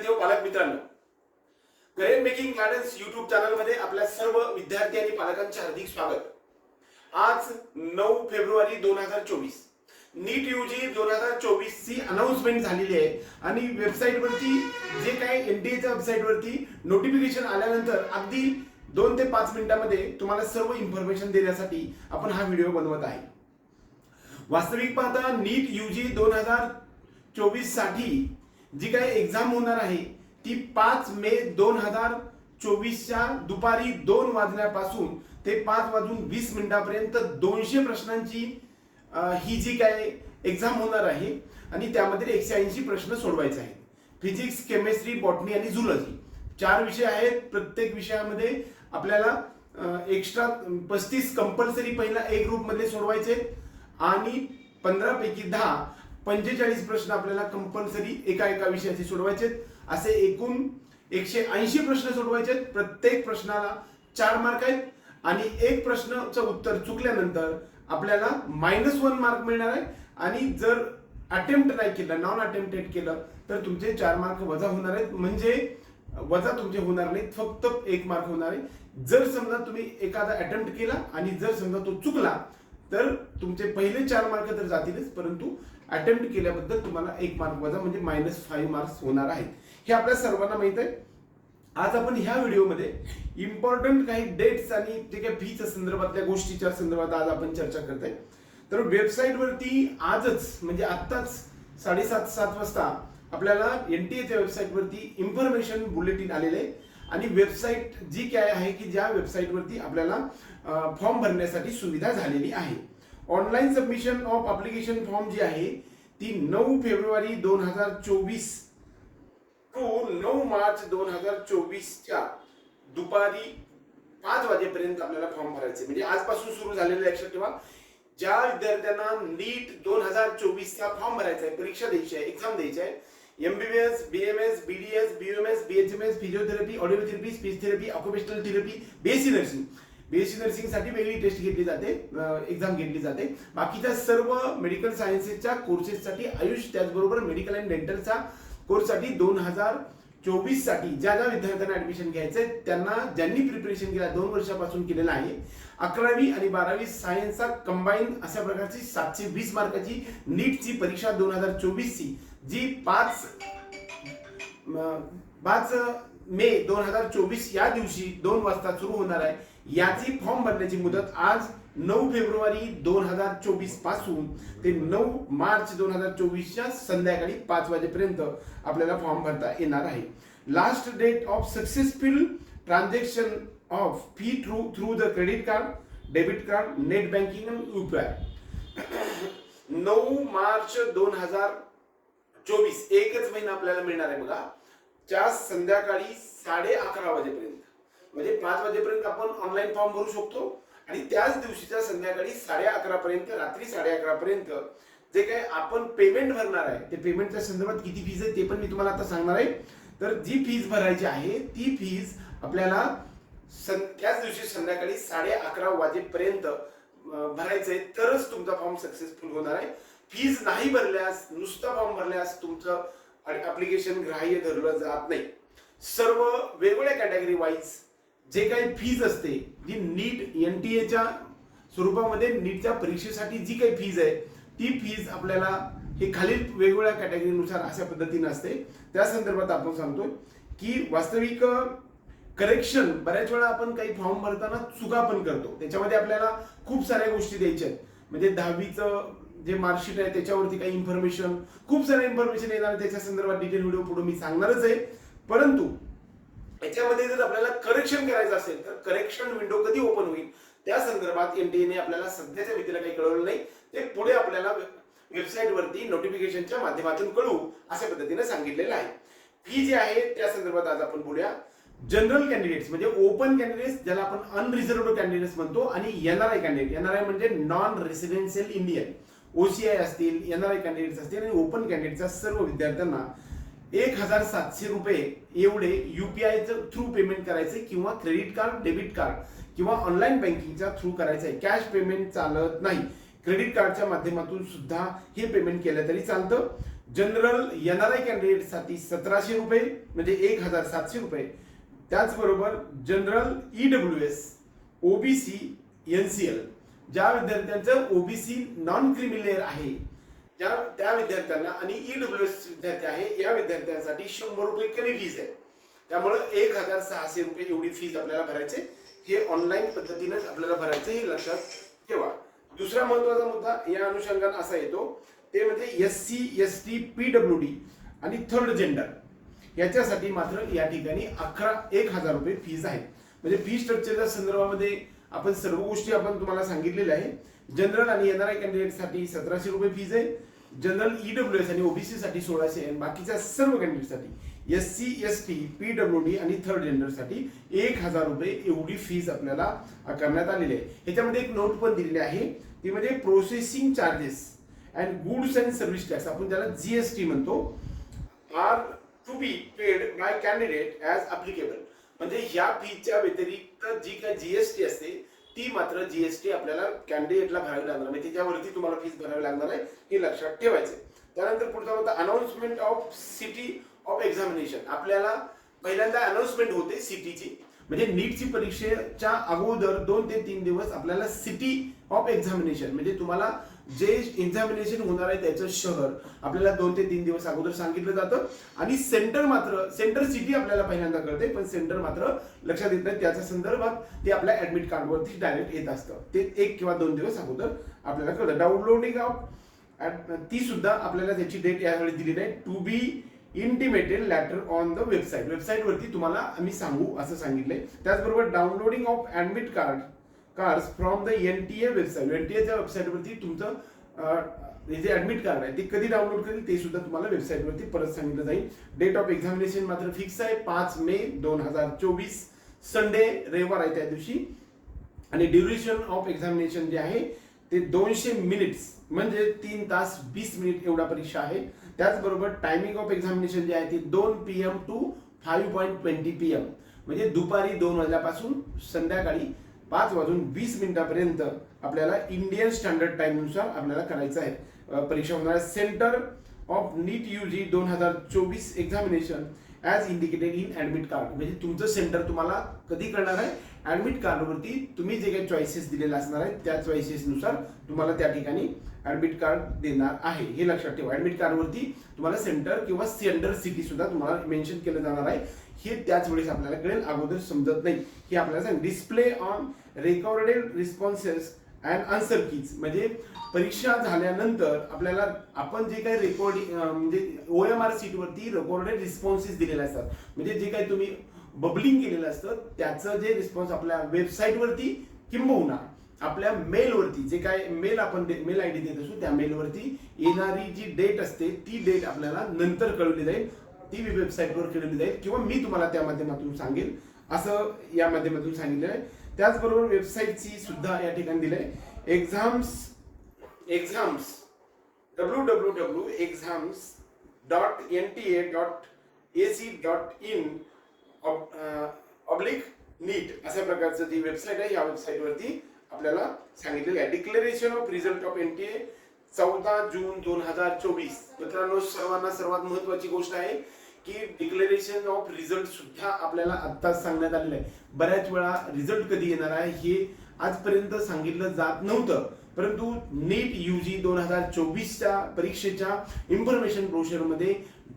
विद्यार्थी व पालक मित्रांनो. करिअर मेकिंग गार्डन्स युट्यूब चॅनलमध्ये आपल्या सर्व विद्यार्थी आणि पालकांचे हार्दिक स्वागत. आज नऊ फेब्रुवारी दोन हजार चोवीस. नीट यूजी दोन हजार चोवीस ची अनाउन्समेंट झालेली आहे आणि वेबसाईटवरती जे काही एन टी वरती वेबसाईटवरती नोटिफिकेशन आल्यानंतर अगदी दोन ते पाच मिनिटांमध्ये तुम्हाला सर्व इन्फॉर्मेशन देण्यासाठी आपण हा व्हिडिओ बनवत आहे. वास्तविक पाहता नीट यूजी दोन हजार चोवीससाठी जी काही एक्झाम होणार आहे ती पाच मे दोन हजार चोवीसच्या दुपारी दोन वाजल्यापासून ते पाच वाजून वीस मिनिटापर्यंत दोनशे प्रश्नांची ही जी काय एक्झाम होणार आहे आणि त्यामध्ये एकशे ऐंशी प्रश्न सोडवायचे आहेत. फिजिक्स केमिस्ट्री बॉटनी आणि झुलॉजी चार विषय आहेत. प्रत्येक विषयामध्ये आपल्याला एक्स्ट्रा पस्तीस कंपल्सरी पहिला एक ग्रुपमध्ये सोडवायचे आहेत. आणि पंधरा पैकी दहा पंचेचाळीस प्रश्न आपल्याला कंपल्सरी एका एका विषयाचे सोडवायचे असे एकूण एकशे ऐंशी प्रश्न सोडवायचे आहेत. प्रत्येक प्रश्नाला चार मार्क आहेत. आणि एक प्रश्नचं उत्तर चुकल्यानंतर आपल्याला मायनस वन मार्क मिळणार आहे. आणि जर अटेम्प्ट नाही केलं नॉन अटेम्प्टेड केलं तर तुमचे चार मार्क वजा होणार आहेत. म्हणजे वजा तुमचे होणार नाहीत. फक्त एक मार्क होणार आहे. जर समजा तुम्ही एखादा अटेम्प्ट केला आणि जर समजा तो चुकला तर तुमचे पहिले चार मार्क तर जातीलच. परंतु अटेम्प्ट केल्याबद्दल तुम्हाला एक मार्क वजा म्हणजे मायनस फाईव्ह मार्क्स होणार आहेत. हे आपल्या सर्वांना माहीत आहे. आज आपण ह्या व्हिडिओमध्ये इम्पॉर्टंट काही डेट्स आणि जे काही फीच्या संदर्भातल्या गोष्टीच्या संदर्भात आज आपण चर्चा करत आहे. तर वेबसाईटवरती आजच म्हणजे आत्ताच साडेसात सात वाजता आपल्याला एनटीएच्या वेबसाईटवरती इन्फॉर्मेशन बुलेटिन आलेलं आहे. आणि वेबसाईट जी काय आहे की ज्या वेबसाईटवरती आपल्याला फॉर्म भरण्यासाठी सुविधा झालेली आहे. Online submission of application form जी आहे ती नऊ फेब्रुवारी दोन हजार चोवीस टू नऊ मार्च दोन हजार चोवीसच्या दुपारी पाच वाजेपर्यंत आपल्याला फॉर्म भरायचे. म्हणजे आजपासून सुरू झालेलं लक्षात ठेवा. ज्या विद्यार्थ्यांना नीट दोन हजार चोवीसचा फॉर्म भरायचा आहे परीक्षा द्यायची आहे एक्झाम द्यायची आहे MBBS BMS BDS BMS BHMS physiotherapy audiotherapy speech therapy occupational therapy BSc nursing BSc नर्सिंगसाठी वेगळी टेस्ट घेतली जाते एक्झाम घेतली जाते. बाकीच्या सर्व मेडिकल सायन्सेसच्या कोर्सेससाठी आयुष त्याचबरोबर मेडिकल अँड डेंटलचा कोर्ससाठी दोन हजार चोवीससाठी ज्या ज्या विद्यार्थ्यांना ऍडमिशन घ्यायचंय त्यांना ज्यांनी प्रिपरेशन केलं दोन वर्षापासून केलेलं आहे. अकरावी आणि बारावी सायन्सचा कंबाईन अशा प्रकारची सातशे वीस मार्काची नीटची परीक्षा दोन हजार चोवीसची जी पाच पाच मे दोन हजार चोवीस या दिवशी दोन वाजता सुरू होणार आहे. याची फॉर्म भरण्याची मुदत आज नऊ फेब्रुवारी दोन हजार चोवीसपासून ते नऊ मार्च दोन हजार चोवीसच्या संध्याकाळी पाच वाजेपर्यंत आपल्याला फॉर्म भरता येणार आहे. Last date of successful transaction of fee through through the credit card debit card net banking आणि युपीआय नऊ मार्च दोन हजार चोवीस एकच महिना आपल्याला मिळणार आहे बघा. च्या संध्याकाळी साडे अकरा वाजेपर्यंत. म्हणजे पाच वाजेपर्यंत आपण ऑनलाईन फॉर्म भरू शकतो. आणि त्याच दिवशीच्या संध्याकाळी साडे अकरा पर्यंत रात्री साडे अकरा पर्यंत जे काही आपण पेमेंट भरणार आहे ते पेमेंटच्या संदर्भात किती फीज आहे ते पण मी तुम्हाला आता सांगणार आहे. तर जी फीज भरायची आहे ती फीज आपल्याला सं- त्याच दिवशी संध्याकाळी साडे अकरा वाजेपर्यंत भरायचं भरायचंय. तरच तुमचा फॉर्म सक्सेसफुल होणार आहे. फीज नाही भरल्यास नुसता फॉर्म भरल्यास तुमचं ऍप्लिकेशन ग्राह्य धरलं जात नाही. सर्व वेगवेगळ्या कॅटेगरी वाईज जे काही फीज असते जी नीट एन टी एच्या स्वरूपामध्ये नीटच्या परीक्षेसाठी जी काही फीज आहे ती फीज आपल्याला हे खालील वेगवेगळ्या कॅटेगरीनुसार अशा पद्धतीने असते. त्या संदर्भात आपण सांगतोय की वास्तविक करेक्शन बऱ्याच वेळा आपण काही फॉर्म भरताना चुका पण करतो. त्याच्यामध्ये आपल्याला खूप साऱ्या गोष्टी द्यायच्या आहेत. म्हणजे दहावीचं जे मार्कशीट आहे त्याच्यावरती काही इन्फॉर्मेशन खूप साऱ्या इन्फॉर्मेशन येणार त्याच्या संदर्भात डिटेल व्हिडिओ पुढे मी सांगणारच आहे. परंतु याच्यामध्ये जर आपल्याला करेक्शन करायचं असेल तर करेक्शन विंडो कधी ओपन होईल? त्या संदर्भात एनटीएने आपल्याला सध्याच्या भीतीला काही कळवलं नाही. ते पुढे आपल्याला वेबसाईट वरती नोटिफिकेशनच्या माध्यमातून कळू अशा पद्धतीने सांगितलेलं आहे. फी जी आहे त्या संदर्भात आज आपण बोलूया. जनरल कॅन्डिडेट्स म्हणजे ओपन कॅन्डिडेट्स ज्याला आपण अनरिझर्व्ड कॅन्डिडेट्स म्हणतो आणि एनआरआय कॅन्डिडेट एनआरआय म्हणजे नॉन रेसिडेन्शियल इंडियन ओसीआय असतील एनआरआय कॅन्डिडेट्स असतील आणि ओपन कॅन्डिडेटच्या सर्व विद्यार्थ्यांना एक हजार सातशे रुपये एवढे युपीआयचं थ्रू पेमेंट करायचे किंवा क्रेडिट कार्ड डेबिट कार्ड किंवा ऑनलाईन बँकिंगच्या थ्रू करायचं आहे कॅश पेमेंट चालत नाही. क्रेडिट कार्डच्या माध्यमातून सुद्धा हे पेमेंट केलं तरी चालतं. जनरल एन आर आय कॅन्डिडेटसाठी सतराशे रुपये म्हणजे एक हजार सातशे रुपये. त्याचबरोबर general E W S OBC N C L ज्या विद्यार्थ्यांचं ओबीसी नॉन क्रिमिलेअर आहे ज्या त्या विद्यार्थ्यांना आणि ई डब्ल्यू एस विद्यार्थी आहे या विद्यार्थ्यांसाठी शंभर रुपये कमी फीज आहे. त्यामुळं एक हजार सहाशे रुपये एवढी फीज आपल्याला भरायचे. हे ऑनलाईन पद्धतीनेच आपल्याला भरायचे हे लक्षात ठेवा. दुसरा महत्त्वाचा मुद्दा या अनुषंगाने असा येतो ते म्हणजे S C S T P W D आणि थर्ड जेंडर याच्यासाठी मात्र या ठिकाणी अकरा एक हजार रुपये फीज आहे म्हणजे फी स्ट्रक्चरच्या संदर्भामध्ये आपण सर्व गोष्टी आपण तुम्हाला सांगितलेल्या आहे जनरल आणि एन आर कॅन्डिडेटसाठी सतराशे रुपये फीज आहे. जनरल ईडब्ल्यू एस आणि ओबीसी साठी सोळाशे आणि बाकीच्या सर्व कॅन्डिडेटसाठी S C S T P W D आणि थर्ड जेंडरसाठी एक हजार रुपये एवढी फीज आपल्याला करण्यात आलेली आहे. ह्याच्यामध्ये एक नोट पण दिलेली आहे. ती म्हणजे processing charges and goods and service tax आपण ज्याला जीएसटी म्हणतो are to be paid by candidate as applicable म्हणजे ह्या फीच्या व्यतिरिक्त जी काय जीएसटी असते ती मात्र जीएसटी आपल्याला कॅन्डिडेटला भरावी लागणार. म्हणजे त्याच्यावरती तुम्हाला फीस भरावी लागणार आहे हे लक्षात ठेवायचं त्यानंतर पुढचा होता announcement of city of examination आपल्याला पहिल्यांदा अनाउन्समेंट होते सिटीची म्हणजे नीटची परीक्षेच्या अगोदर दोन ते तीन दिवस आपल्याला सिटी ऑफ एक्झामिनेशन म्हणजे तुम्हाला जे एक्झामिनेशन होणार आहे त्याचं शहर आपल्याला दोन ते तीन दिवस अगोदर सांगितलं जातं. आणि सेंटर मात्र सेंटर सिटी आपल्याला पहिल्यांदा कळते पण सेंटर मात्र लक्षात येत नाही. त्याच्या संदर्भात ते आपल्या ऍडमिट कार्डवरती डायरेक्ट येत असतं. ते एक किंवा दोन दिवस अगोदर आपल्याला कळतं. डाउनलोडिंग ऑफ ती सुद्धा आपल्याला त्याची डेट यावेळी दिली आहे to be intimated later on the website वेबसाईटवरती तुम्हाला आम्ही सांगू असं सांगितलंय. त्याचबरोबर downloading of admit card cards from the N T A website N T एच्या वेबसाईटवरती तुमचं हे जे ऍडमिट कार्ड आहे ते कधी डाउनलोड करेल ते सुद्धा तुम्हाला वेबसाईटवरती परत सांगितलं जाईल. डेट ऑफ एक्झामिनेशन मात्र फिक्स आहे पाच मे दोन हजार चोवीस संडे रविवार आहे त्या दिवशी. आणि ड्युरेशन ऑफ एक्झामिनेशन जे आहे ते दोनशे मिनिट्स म्हणजे तीन तास वीस मिनिट एवढा परीक्षा आहे. त्याचबरोबर टायमिंग ऑफ एक्झामिनेशन जे आहे ते दोन P M two five point twenty P M म्हणजे दुपारी दोन वाजल्यापासून संध्याकाळी पाच वाजून वीस मिनिटापर्यंत आपल्याला इंडियन स्टँडर्ड टाईमनुसार आपल्याला करायचं आहे. परीक्षा होणार आहे centre of NEET U G दोन हजार चोवीस examination as indicated in admit card म्हणजे तुमचं सेंटर तुम्हाला कधी करणार आहे? ऍडमिट कार्डवरती तुम्ही जे काही चॉईसेस दिलेले असणार आहेत त्या चॉईसेसनुसार तुम्हाला त्या ठिकाणी ऍडमिट कार्ड देणार आहे. हे लक्षात ठेवा. ऍडमिट कार्डवरती तुम्हाला सेंटर किंवा सेंटर सिटी सुद्धा तुम्हाला मेन्शन केलं जाणार आहे. हे त्याच वेळेस आपल्याला कळेल. अगोदर समजत नाही. हे आपल्याला सांग display on recorded responses and answer keys म्हणजे परीक्षा झाल्यानंतर आपल्याला आपण जे काही रेकॉर्डिंग म्हणजे ओ एम आर सीटवरती रेकॉर्डेड रिस्पॉन्सेस दिलेले असतात. म्हणजे जे काही तुम्ही बबलिंग केलेलं असतं त्याचं जे रिस्पॉन्स आपल्या वेबसाईटवरती किंबहुना आपल्या मेलवरती जे काय मेल आपण मेल आय डी देत असू त्या मेलवरती येणारी जी डेट असते ती डेट आपल्याला नंतर कळवली जाईल. ती वेबसाईटवर केलेली जाईल किंवा मी तुम्हाला त्या माध्यमातून सांगेल. असं या माध्यमातून सांगितलं आहे. त्याचबरोबर वेबसाईटची सुद्धा या ठिकाणी दिलंय. Exams exams W W W exams dot N T A dot A C dot in oblique NEET अशा प्रकारचं जी वेबसाईट आहे. या वेबसाईटवरती आपल्याला सांगितलेलं आहे. Declaration of result of N T A चौदा जून दोन हजार चोवीस. मित्रांनो सर्वांना सर्वात महत्वाची गोष्ट आहे. की डिक्लेरेशन ऑफ रिझल्ट सुद्धा आपल्याला आत्ताच सांगण्यात आलेलं आहे. बऱ्याच वेळा रिझल्ट कधी येणार आहे हे आजपर्यंत सांगितलं जात नव्हतं. परंतु नीट यू जी दोन हजार चोवीसच्या परीक्षेच्या इन्फॉर्मेशन ब्रोशरमध्ये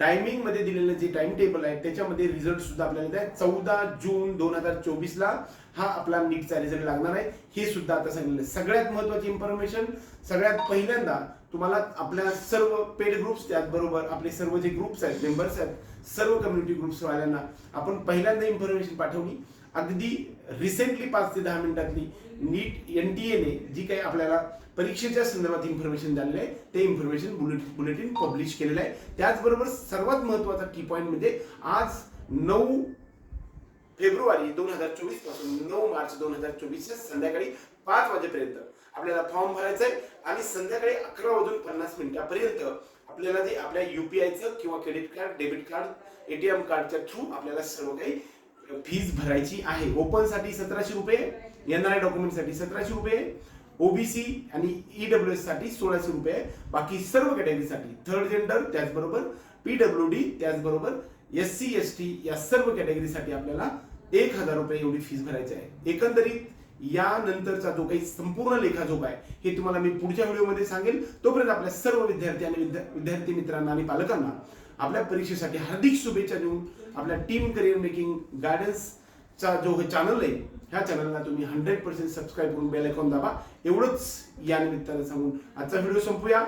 टायमिंगमध्ये दिलेलं जे टाइम टेबल आहे त्याच्यामध्ये रिझल्ट सुद्धा आपल्याला चौदा जून दोन हजार चोवीस ला हा आपला नीटचा रिझल्ट लागणार आहे. हे सुद्धा आता सांगितलं सगळ्यात महत्वाची इन्फॉर्मेशन सगळ्यात पहिल्यांदा तुम्हाला आपल्या सर्व पेड ग्रुप्स त्याचबरोबर आपले सर्व जे ग्रुप्स आहेत मेंबर्स आहेत सर्व कम्युनिटी ग्रुप्स वाल्यांना आपण पहिल्यांदा इन्फॉर्मेशन पाठवली. अगदी रिसेंटली पाच ते दहा मिनिटातली नीट एन टी एने जी काही आपल्याला परीक्षेच्या संदर्भात इन्फॉर्मेशन दिलेलं आहे ते इन्फॉर्मेशन बुलेट बुलेटिन पब्लिश केलेलं आहे. त्याचबरोबर सर्वात महत्त्वाचा की पॉईंट म्हणजे आज नऊ फेब्रुवारी दोन हजार चोवीसपासून नऊ मार्च दोन हजार चोवीसच्या संध्याकाळी पाच वाजेपर्यंत आपल्याला फॉर्म भरायचा आहे आणि संध्याकाळी अकरा वाजून पन्नास मिनिटापर्यंत आपल्याला ते आपल्या युपीआयचं किंवा credit card debit card ATM कार्डच्या थ्रू आपल्याला सर्व काही फीज भरायची आहे. ओपनसाठी सतराशे रुपये एन आय डॉक्युमेंटसाठी सतराशे रुपये ओबीसी आणि ईडब्ल्यू एससाठी सोळाशे रुपये. बाकी सर्व कॅटेगरीसाठी थर्ड जेंडर त्याचबरोबर पीडब्ल्यू डी त्याचबरोबर एस सी एस टी या सर्व कॅटेगरीसाठी आपल्याला एक हजार रुपये एवढी फीस भरायची आहे. एकंदरीत यानंतरचा जो काही संपूर्ण लेखाजोखा आहे हे तुम्हाला मी पुढच्या व्हिडिओमध्ये सांगेल तोपर्यंत आपल्या सर्व विद्यार्थी आणि विद्यार्थी मित्रांना आणि पालकांना आपल्या परीक्षेसाठी हार्दिक शुभेच्छा देऊन आपल्या टीम करिअर मेकिंग गायडन्सचा जो चॅनल आहे ह्या चॅनलला तुम्ही हंड्रेड पर्सेंट सबस्क्राईब करून बेल आयकॉन दाबा. एवढंच या निमित्तानं सांगून आजचा व्हिडिओ संपूया.